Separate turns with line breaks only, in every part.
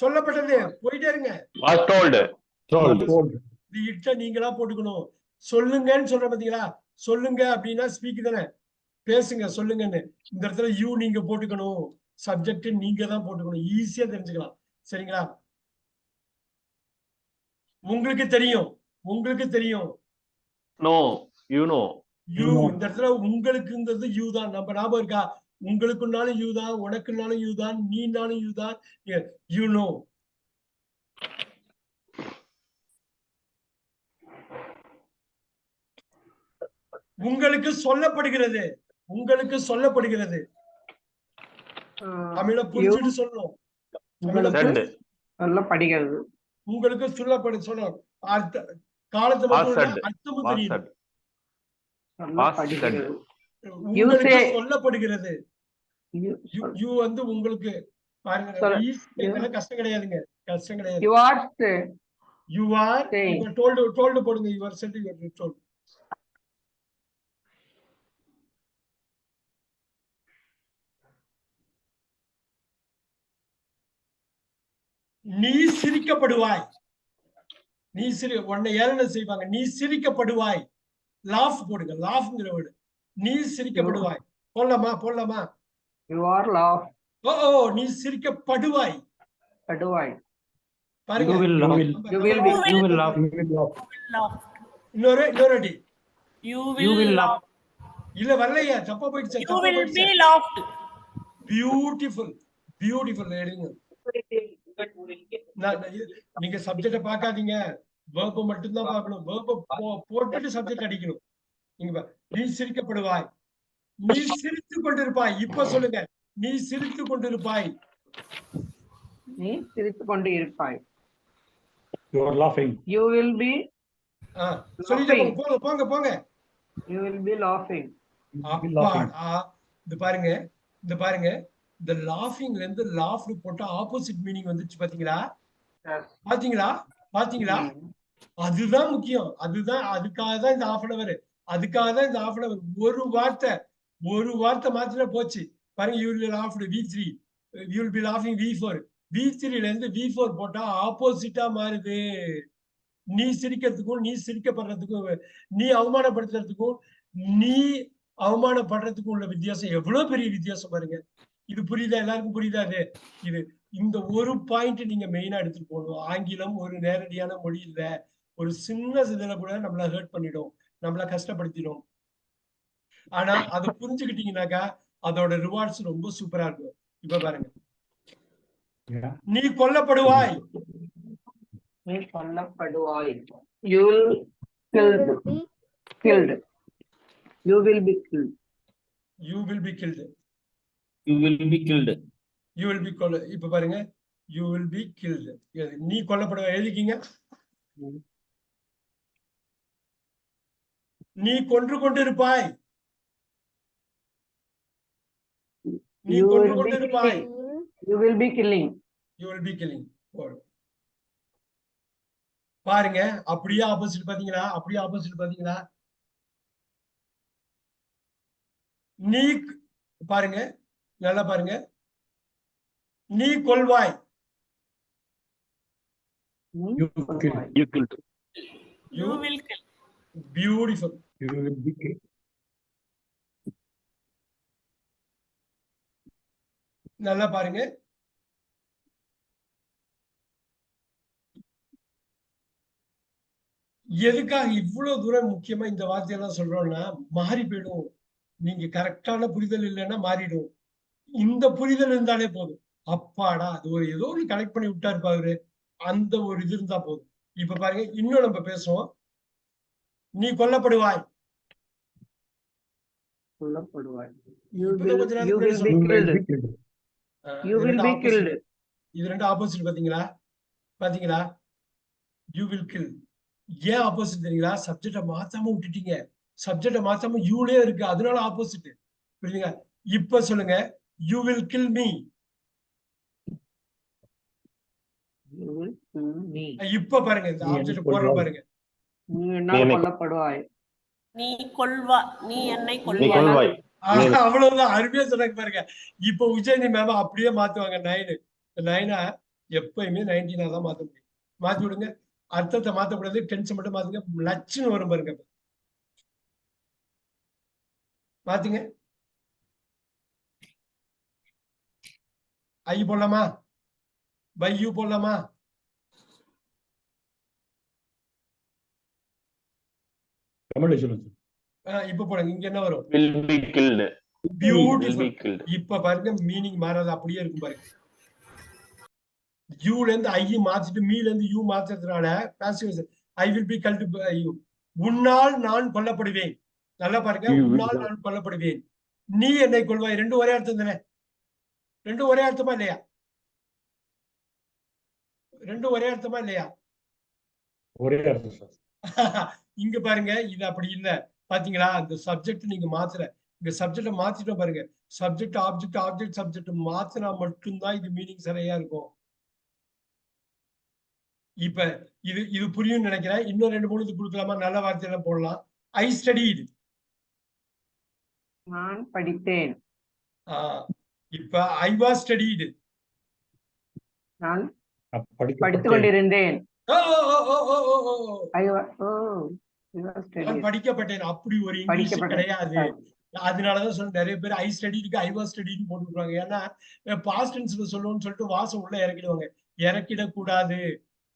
சொல்லப்பட்டது. போயிட்டே இருங்க.
Was told?
Told.
இது இட்ட நீங்களா போட்டுக்கணும். சொல்லுங்கன்னு சொல்ற பாத்தீங்களா? சொல்லுங்க அப்படின்னா ஸ்பீக் தானே. பேசுங்க சொல்லுங்கன்னு. இந்த இடத்துல யூ நீங்க போட்டுக்கணும். சப்ஜெக்ட் நீங்க தான் போட்டுக்கணும். ஈஸியா தெரிஞ்சுக்கலாம். சரிங்களா? உங்களுக்கு தெரியும். உங்களுக்கு தெரியும்.
No you know.
யூ இந்த இடத்துல உங்களுக்குங்கிறது யூ தான். நம்ம ஞாபகம் இருக்கா? உங்களுக்குன்னாலும் யூ தான் உனக்குன்னாலும் யூ தான் நீனாலும் யூ தான் யூ நோ உங்களுக்கு சொல்லப்படுகிறது. உங்களுக்கு சொல்லப்படுகிறது. தமிழ புரிஞ்சுட்டு சொல்லணும்.
said
சொல்லப்படுகிறது
உங்களுக்கு சொல்லப்படு சொல்லணும். அர்த்த காலத்தை. அர்த்தமும் தெரியும்
சொல்லப்படுகிறது
உங்களுக்கு யூ- யூ வந்து உங்களுக்கு பாருங்க கஷ்டம் கிடையாதுங்க. கஷ்டம் கிடையாது. You are
saying.
Told told போடுங்க you are said you told நீ சிரிக்கப்படுவாய். நீ சிரி உன்னை ஏளன செய்வாங்க? நீ சிரிக்கப்படுவாய். லாஃப் போடுங்க லாஃப்ங்கிற வேர்டு நீ சிரிக்கப்படுவாய். போடலாமா போடலாமா?
You are laugh
ஓ ஓ நீ சிரிக்கப்படுவாய்.
படுவாய்.
பாருங்க.
You will laugh.
You will be-
You will laugh.
laugh.
இன்னொரு அடி. இல்ல வரலையா? தப்பா போயிடுச்சு. பியூட்டிஃபுல் பியூட்டிஃபுல் நீங்க சப்ஜெக்ட பார்க்காதீங்க. வேர்ப மட்டும்தான் பார்க்கணும். வேர்ப போட்டுட்டு சப்ஜெக்ட் அடிக்கணும். நீங்க நீ சிரிக்கப்படுவாய். நீ சிரித்து கொண்டிருப்பாய். இப்ப சொல்லுங்க. நீ சிரித்து கொண்டிருப்பாய்.
நீ சிரித்துக் கொண்டு இருப்பாய்
You are laughing.
you will be
ஆ, சொல்லிட்டு போங்க, போங்க போங்க போங்க.
You will be laughing.
You will be laughing.
அப்பாடா. இது பாருங்க இந்த பாருங்க. இந்த லாஃபிங்ல இருந்து லாஃப்னு போட்டா ஆப்போசிட் மீனிங் வந்துச்சு பாத்தீங்களா. பாத்தீங்களா? பாத்தீங்களா? அதுதான் முக்கியம். அதுதான் அதுக்காக தான் இந்த ஆஃப் அதுக்காக தான் இந்த ஆஃப் ஒரு வார்த்தை ஒரு வார்த்தை மாத்திர போச்சு. பாருங்க you will laugh V three you will be லாஃபிங் V four V த்ரீல இருந்து வி ஃபோர் போட்டா ஆப்போசிட்டா மாறுது. நீ சிரிக்கிறதுக்கும் நீ சிரிக்கப்படுறதுக்கும் நீ அவமானப்படுத்துறதுக்கும் நீ அவமானப்படுறதுக்கும் உள்ள வித்தியாசம் எவ்வளவு பெரிய வித்தியாசம் பாருங்க. இது புரியுதா? எல்லாருக்கும் புரியுதா அது இது இந்த ஒரு பாயிண்ட் நீங்க மெயினா எடுத்துட்டு போகணும். ஆங்கிலம் ஒரு நேரடியான மொழி இல்லை. ஒரு சின்ன இதுல கூட நம்மள ஹர்ட் பண்ணிடும். நம்மள கஷ்டப்படுத்திடும். ஆனா அதை புரிஞ்சுக்கிட்டீங்கன்னாக்கா அதோட ரிவார்ட்ஸ் ரொம்ப சூப்பரா இருக்கும். இப்ப பாருங்க. நீ கொல்லப்படுவாய்.
நீ கொல்லப்படுவாய். You will killed killed. You will be killed.
You will be killed
You will be killed.
You will be கொல்ல இப்ப பாருங்க. யூ வில் பி கில்டு நீ கொல்லப்படுவாய் எழுதிக்கிங்க. நீ கொன்று கொண்டிருப்பாய். நீ
You
கொன்று
will be
கொண்டிருப்பாய்.
killing. you will be killing.
You will be killing பாருங்க அப்படியே ஆப்போசிட் பாத்தீங்களா அப்படியே ஆப்போசிட் பாத்தீங்களா நீ பாருங்க நல்லா பாருங்க. நீ கொள்வாய்.
நீ
You
கொல்வாய்.
you killed
யூ
You will kill.
Beautiful
You will be killed.
நல்லா பாருங்க. எதுக்காக இவ்வளவு தூரம் முக்கியமா இந்த வார்த்தையெல்லாம் சொல்றோம்னா மாறி போயிடும். நீங்க கரெக்டான புரிதல் இல்லைன்னா மாறிடும். இந்த புரிதல் இருந்தாலே போதும். அப்பாடா அது ஒரு ஏதோ ஒரு கனெக்ட் பண்ணி விட்டாரு பாரு. அந்த ஒரு இது இருந்தா போதும். இப்ப பாருங்க இன்னும் நம்ம பேசுவோம். நீ கொல்லப்படுவாய்.
கொல்லப்படுவாய். Be killed.
அஹ்
you
இது ரெண்டு ஆப்போசிட் பாத்தீங்களா பாத்தீங்களா யூ வில் கில் ஏன் ஆப்போசிட் தெரியுங்களா? சப்ஜெக்ட மாத்தாம விட்டுட்டீங்க. சப்ஜெக்ட மாத்தாம யூலே இருக்கு. அதனால ஆப்போசிட் புரியுதுங்க இப்ப சொல்லுங்க. You will kill me
you will kill me.
இப்ப பாருங்க. இந்த ஆப்ஜெக்ட் போடுற. பாருங்க.
நீ கொல்லப்படுவாய்?
நீ கொல்வா. நீ என்னை
நீ
கொல்வாய்.
அவ்வளவுதான். அருமையா சொன்னாங்க பாருங்க. இப்ப உஜயந்தி மேம் அப்படியே மாத்துவாங்க நைனு நைனா எப்பயுமே நைன்டீனா தான் மாத்த முடியும். மாத்தி விடுங்க. அர்த்தத்தை மாத்தக்கூடாது. டென்ஸ் மட்டும் மாத்துங்க. லட்சுன்னு வரும் பாருங்க. மாத்துங்க. ஐ போடலாமா? பை யூ போடலாமா?
தமிழ்ல சொல்லுங்க
இப்ப போடுங்க. இங்க என்ன வரும்?
Will be killed. Will
beautiful. இப்ப பாருங்க மீனிங் மாறாது. அப்படியே இருக்கும் பாருங்க. யூல இருந்து ஐ மாத்திட்டு மீல இருந்து you மாத்துறதுனால passive I will be killed you உன்னால் நான் கொல்லப்படுவேன். நல்லா பாருங்க. உன்னால். நான் கொல்லப்படுவேன். நீ என்னை கொள்வாய் ரெண்டும் ஒரே அர்த்தம் தானே? ரெண்டும் ஒரே அர்த்தமா இல்லையா? ரெண்டும் ஒரே அர்த்தமா இல்லையா?
ஒரே அர்த்தம்
இங்க பாருங்க. இது அப்படி இல்ல. பாத்தீங்களா? அந்த சப்ஜெக்ட் நீங்க மாத்தல. இங்க சப்ஜெக்ட மாத்திட்டோம் பாருங்க. சப்ஜெக்ட் ஆப்ஜெக்ட் ஆப்ஜெக்ட் சப்ஜெக்ட் மாத்தினா மட்டும்தான் இது மீனிங் சரியா இருக்கும். இப்ப இது இது புரியும் நினைக்கிறேன். இன்னும் ரெண்டு மூணு இது கொடுக்கலாமா? நல்ல வார்த்தையெல்லாம் போடலாம். ஐ ஸ்டடிடு
நான் படித்தேன்.
இப்ப ஐ வாஸ் ஸ்டடிடு
நான்
படிக்கப்பட்டேன்.
கொண்டிருந்தேன்.
நான். படிக்கப்பட்டேன். அப்படி ஒரு இங்கிலீஷ். கிடையாது. அதனாலதான் சொல்ல நிறைய பேர் ஐ ஸ்டடிக்கு ஐ வாஸ் ஸ்டடின்னு போட்டுருவாங்க ஏன்னா பாஸ்ட் டென்ஸ்ல சொல்லணும்னு சொல்லிட்டு வாசம் உள்ள இறக்கிடுவாங்க. இறக்கிடக்கூடாது.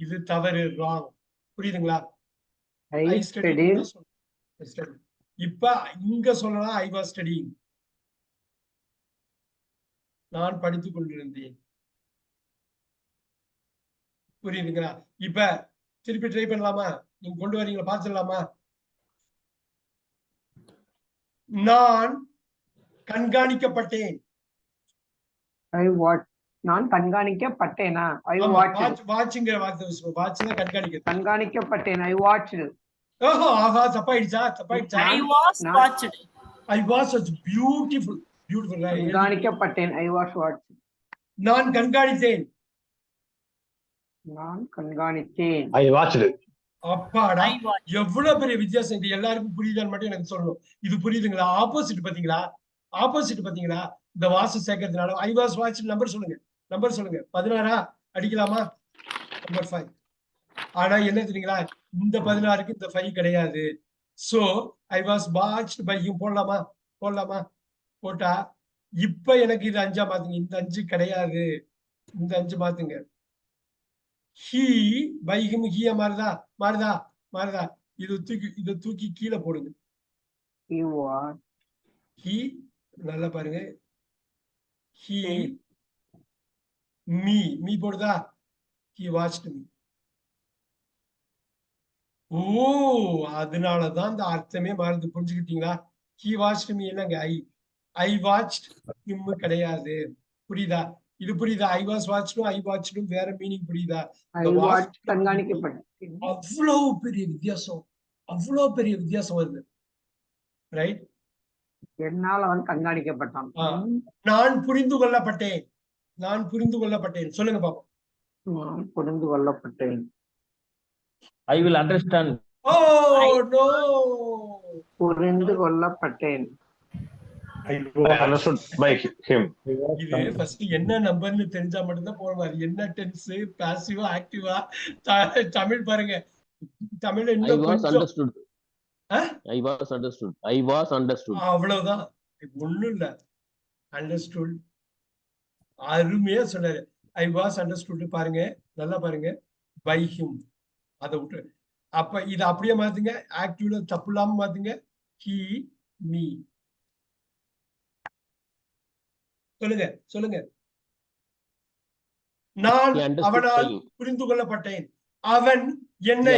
இது தவறு ராங் புரியுதுங்களா? ஐ ஸ்டடி இப்ப இங்க சொல்லலாம் ஐ வாஸ் ஸ்டடிங் நான் படித்துக் கொண்டிருந்தேன். புரியுதுங்களா? இப்ப திருப்பி ட்ரை பண்ணலாமா? நீங்க கொண்டு வரீங்களா? பார்த்துடலாமா நான் கண்காணிக்கப்பட்டேன்.
I watched நான் கண்காணிக்கப்பட்டேனா? ஐ வாட்ச்
watchங்கிற வார்த்தை வாட்ச் தான் கண்காணிக்கிறது.
கண்காணிக்கப்பட்டேன். ஐ வாட்ச்
ஓஹோ ஆஹா தப்பாயிடுச்சா தப்பாயிடுச்சா
was
நான்-
watched.
I was beautiful beautiful
கண்காணிக்கப்பட்டேன். I watch watch
நான் கண்காணித்தேன்.
நான் கண்காணித்தேன்.
I watched.
அப்பாடா. எவ்வளவு பெரிய வித்தியாசம். இது எல்லாருக்கும் புரியுதான்னு மட்டும் எனக்கு சொல்லணும். இது புரியுதுங்களா? ஆப்போசிட் பாத்தீங்களா ஆப்போசிட் பாத்தீங்களா இந்த வாசம் சேர்க்கறதுனால ஐ வாஸ் வாட்ச் நம்பர் சொல்லுங்க. நம்பர் சொல்லுங்க. பதினாறா? அடிக்கலாமா? நம்பர் ஃபைவ் ஆனா என்ன தெரியுங்களா? இந்த பதினாறுக்கு இந்த ஃபைவ் கிடையாது. So I was watched by him போடலாமா? போடலாமா? போட்டா இப்ப எனக்கு இது அஞ்சா மாத்துங்க. இந்த அஞ்சு கிடையாது. இந்த அஞ்சு மாத்துங்க. ஹீ பை ஹிம் ஹீய மாறுதா? மாறுதா? மாறுதா. இது தூக்கி இதை தூக்கி கீழே போடுங்க. ஹீ நல்லா பாருங்க. He me. Me போடுதா? He watched me. ஓ அதனாலதான் இந்த அர்த்தமே மாறுது. புரிஞ்சுக்கிட்டீங்களா? ஹீ வாட்ச்ட் மீ என்னங்க? ஐ. ஐ வாட்ச்ட் ஹிம் கிடையாது. புரியுதா? இது புரியுதா? ஐ வாஸ் வாட்ச்டும் ஐ வாட்ச்டும் வேற மீனிங் புரியுதா?
ஐ
அவ்வளவு பெரிய வித்தியாசம். அவ்வளவு பெரிய வித்தியாசம் வருது. ரைட்
என்னால் அவன் கண்காணிக்கப்பட்டான்.
நான் புரிந்து கொள்ளப்பட்டேன். நான் புரிந்து கொள்ளப்பட்டேன். சொல்லுங்க பாப்போம்.
நான் புரிந்து கொள்ளப்பட்டேன்.
I will understand.
Oh no
புரிந்து கொள்ளப்பட்டேன்.
என்ன நம்பர்னு தெரிஞ்சா மட்டும்தான் மாதிரி என்ன டென்ஸ் பாசிவா ஆக்டிவா தமிழ் பாருங்க.
understood.
அவ்வளவுதான். ஒண்ணும் இல்ல. அண்டர்ஸ்டுட் அருமையா சொன்னாரு. ஐ வாஸ் அண்டர்ஸ்டுட் பாருங்க. நல்லா பாருங்க. பை ஹிம் அதை விட்டு. அப்ப இத அப்படியே மாத்துங்க. ஆக்டிவ்ல தப்பு இல்லாம மாத்துங்க. ஹி மீ சொல்லுங்க சொல்லுங்க. நான் அவனால். புரிந்து கொள்ளப்பட்டேன். அவன் என்னை.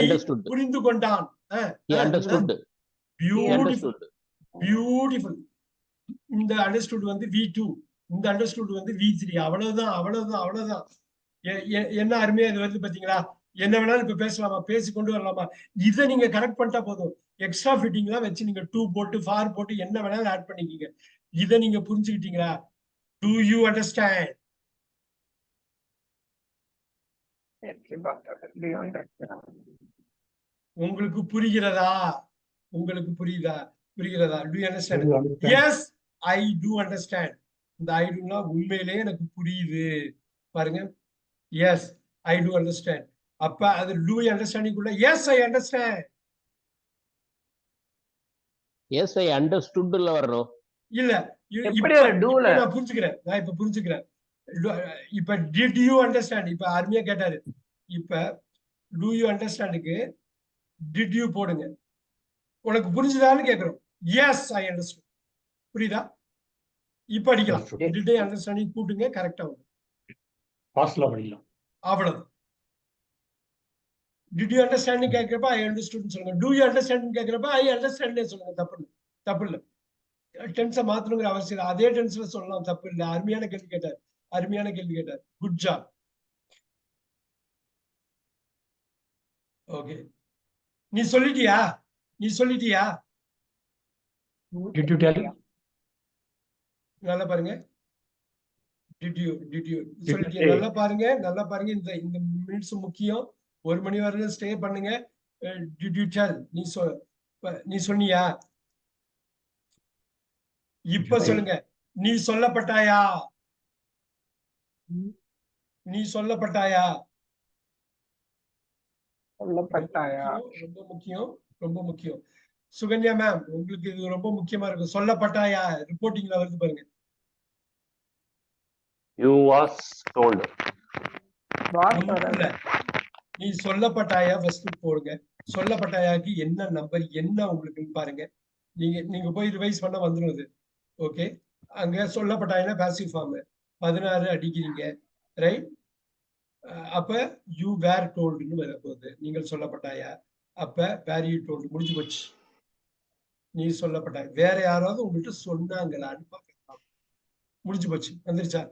புரிந்து கொண்டான். பியூட்டிஃபுல் இந்த அண்டர்ஸ்டுட் வந்து வி டூ இந்த அண்டர்ஸ்டுட் வந்து வி த்ரீ அவ்வளவுதான் அவ்வளவுதான் அவ்வளவுதான். என்ன அருமையா இது வருது பாத்தீங்களா? என்ன வேணாலும் இப்ப பேசலாமா? பேசி கொண்டு வரலாமா? இதை நீங்க கரெக்ட் பண்ணிட்டா போதும். எக்ஸ்ட்ரா ஃபிட்டிங் எல்லாம் வச்சு நீங்க டூ போட்டு ஃபார் போட்டு என்ன வேணாலும் ஆட் பண்ணிக்கிங்க. இதை நீங்க புரிஞ்சுக்கிட்டீங்களா?
Do you understand?
உங்களுக்கு புரிகிறதா? உங்களுக்கு புரியுதா? புரிகிறதா? To understand
you understand?
Yes I do understand இந்த ஐ டூனா உண்மையிலேயே எனக்கு புரியுது. பாருங்க. எஸ் ஐ டு அண்டர்ஸ்டாண்ட் அப்ப அது டூ அண்டர்ஸ்டாண்டிங் குள்ள yes I understand
yes I அண்டர்ஸ்டுட்ல வரணும்
இல்ல
எப்படி ஒரு
நான் புரிஞ்சுக்கிறேன். நான் இப்ப புரிஞ்சுக்கிறேன். Do- இப்ப டிட் யூ அண்டர்ஸ்டாண்ட் இப்ப அருமையா கேட்டாரு. இப்ப டூ யூ அண்டர்ஸ்டாண்டுக்கு டிட் யூ போடுங்க. உனக்கு புரிஞ்சுதான்னு கேக்குறோம். எஸ் ஐ அண்டர்ஸ்டாண்ட் புரியுதா? இப்ப அடிக்கலாம். டிட் ஐ அண்டர்ஸ்டாண்டிங் கூட்டுங்க கரெக்டா வரும்
பாஸ்ட்ல படிக்கலாம்
அவ்வளவு டிட் யூ அண்டர்ஸ்டாண்டிங் கேட்கிறப்ப ஐ அண்டர்ஸ்டுட் சொல்லுங்க. டூ யூ அண்டர்ஸ்டாண்டிங் கேட்கிறப்ப ஐ அண்டர்ஸ்டாண்டே சொல்லுங்க. தப்பு இல்லை. தப்பு இல்லை. டென்ஸை மாத்தணுங்கிற அவசியம் இல்லை. அதே டென்ஸ்ல சொல்லலாம். தப்பு இல்லை. அருமையான கேள்வி கேட்டார். அருமையான கேள்வி கேட்டார். குட் ஜாப் ஓகே நீ சொல்லிட்டியா? நீ சொல்லிட்டியா? நல்லா பாருங்க? நல்லா பாருங்க. நல்லா பாருங்க. இந்த இந்த மினிட்ஸ் முக்கியம். ஒரு மணி வரைக்கும் ஸ்டே பண்ணுங்க. ப- நீ சொன்னியா? இப்ப? சொல்லுங்க. நீ சொல்லப்பட்டாயா? நீ சொல்லப்பட்டாயா?
சொல்லப்பட்டாயா?
ரொம்ப முக்கியம் ரொம்ப முக்கியம் சுகன்யா மேம் உங்களுக்கு இது ரொம்ப முக்கியமா இருக்கும் சொல்லப்பட்டாயா? ரிப்போர்ட்டிங்ல வருது பாருங்க.
You was told.
வாட்
ஒண்ணும் இல்ல. நீ சொல்லப்பட்டாயா? ஃபர்ஸ்ட் போடுங்க. சொல்லப்பட்டாயாக்கு என்ன நம்பர் என்ன உங்களுக்குன்னு பாருங்க. நீங்க நீங்க போய் ரிவைஸ் பண்ண வந்துடும் ஓகே அங்க சொல்லப்பட்டாங்கன்னா பாசிவ் ஃபார்ம் பதினாறு அடிக்கிறீங்க. ரைட் அப்ப யூ வேர் டோல்டுன்னு வர போகுது நீங்கள் சொல்லப்பட்டாயா அப்ப வேர் யூ டோல்டு முடிஞ்சு போச்சு. நீ சொல்லப்பட்டாய் வேற யாராவது உங்கள்கிட்ட சொன்னாங்களான்னு பார்க்கலாம். முடிஞ்சு போச்சு. வந்துருச்சா?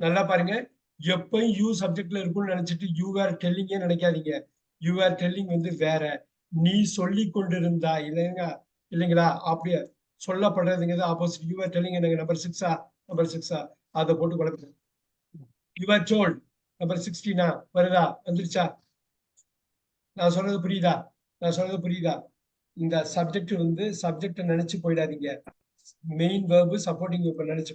நல்லா பாருங்க. எப்பயும் யூ சப்ஜெக்ட்ல இருக்கும்னு நினைச்சிட்டு யூ ஆர் டெல்லிங்கே நினைக்காதீங்க. யூ ஆர் டெல்லிங் வந்து வேற. நீ சொல்லி கொண்டிருந்தா இல்லைங்க இல்லைங்களா? அப்படியே? சொல்லப்படுறதுங்கிறது ஆப்போசிட் யூ ஆர் டெல்லிங் எனக்கு நம்பர் சிக்ஸா நம்பர் சிக்ஸா அதை போட்டு குழப்பம் யூ ஆர் நம்பர் சிக்ஸ்டீனா வருதா? வந்துருச்சா? நான் சொல்றது புரியுதா? நான் சொல்றது புரியுதா? இந்த சப்ஜெக்ட் வந்து சப்ஜெக்ட் நினைச்சு போயிடாதீங்க. மெயின் வேர்பு சப்போர்ட்டிங் நினைச்சு